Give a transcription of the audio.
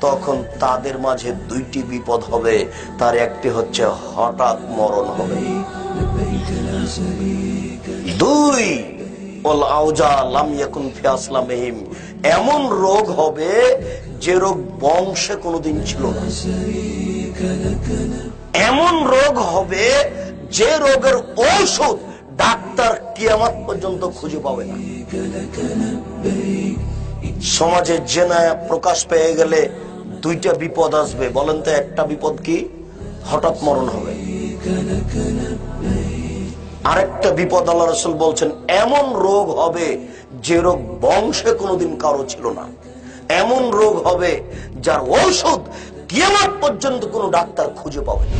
তখন তাদের মাঝে দুইটি বিপদ হবে। তার একটি হচ্ছে হঠাৎ মরণ হবে। দুই এমন রোগ হবে যে রোগ বংশে কোনোদিন ছিল না। এমন রোগ হবে যে রোগের ঔষধ ডাক্তার কিয়ামত পর্যন্ত খুঁজে পাবে না। সমাজে জেনায় প্রকাশ পেয়ে গেলে দুইটা বিপদ আসবে। বলেন তো, একটা বিপদ কি? হঠাৎ মরণ হবে। আরেকটা বিপদ আল্লাহ রসুল বলছেন, এমন রোগ হবে যে রোগ বংশে কোনোদিন কারও ছিল না। এমন রোগ হবে যার ঔষধ কিয়ামত পর্যন্ত কোনো ডাক্তার খুঁজে পাবে না।